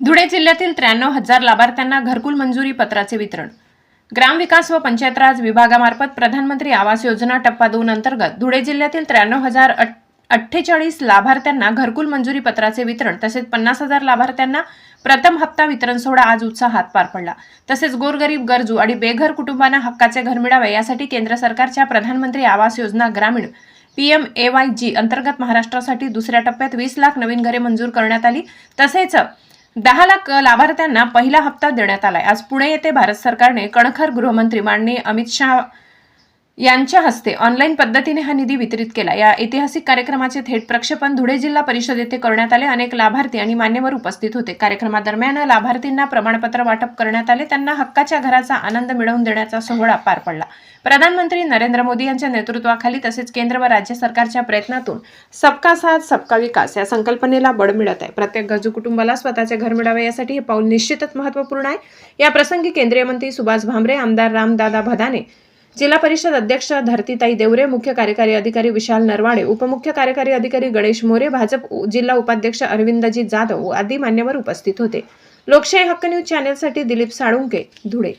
धुळे जिल्ह्यातील त्र्याण्णव हजार लाभार्थ्यांना घरकुल मंजुरी पत्राचे वितरण. ग्रामविकास व पंचायत राज विभागामार्फत प्रधानमंत्री आवास योजना टप्पा दोन अंतर्गत धुळे जिल्ह्यातील त्र्याण्णव हजार अठ्ठेचाळीस लाभार्थ्यांना घरकुल मंजुरी पत्राचे वितरण तसेच पन्नास हजार लाभार्थ्यांना प्रथम हप्ता वितरण सोहळा आज उत्साहात पार पडला. तसेच गोरगरीब गरजू आणि बेघर कुटुंबांना हक्काचे घर मिळावे यासाठी केंद्र सरकारच्या प्रधानमंत्री आवास योजना ग्रामीण पीएम ए वाय जी अंतर्गत महाराष्ट्रासाठी दुसऱ्या टप्प्यात वीस लाख नवीन घरे मंजूर करण्यात आली. तसेच दहा लाख लाभार्थ्यांना पहिला हप्ता देण्यात आलाय. आज पुणे येथे भारत सरकारने कणखर गृहमंत्री माननीय अमित शहा यांच्या हस्ते ऑनलाईन पद्धतीने हा निधी वितरित केला. या ऐतिहासिक कार्यक्रमाचे थेट प्रक्षेपण धुळे जिल्हा परिषद येथे करण्यात आले. अनेक लाभार्थी आणि मान्यवर उपस्थित होते. कार्यक्रमादरम्यान लाभार्थींना प्रमाणपत्र वाटप करण्यात आले. त्यांना हक्काच्या घराचा आनंद मिळवून देण्याचा सोहळा पार पडला. प्रधानमंत्री नरेंद्र मोदी यांच्या नेतृत्वाखाली तसेच केंद्र व राज्य सरकारच्या प्रयत्नातून सबका साथ सबका विकास या संकल्पनेला बळ मिळत आहे. प्रत्येक गरजू कुटुंबाला स्वतःचे घर मिळावे यासाठी हे पाऊल निश्चितच महत्त्वपूर्ण आहे. या प्रसंगी केंद्रीय मंत्री सुभाष भामरे आमदार रामदादा भदाने जिल्हा परिषद अध्यक्ष धरतीताई देवरे मुख्य कार्यकारी अधिकारी विशाल नरवाडे उपमुख्य कार्यकारी अधिकारी गणेश मोरे भाजप जिल्हा उपाध्यक्ष अरविंदजी जाधव आदी मान्यवर उपस्थित होते. लोकशाही हक्क न्यूज चॅनेलसाठी दिलीप साळुंके धुळे.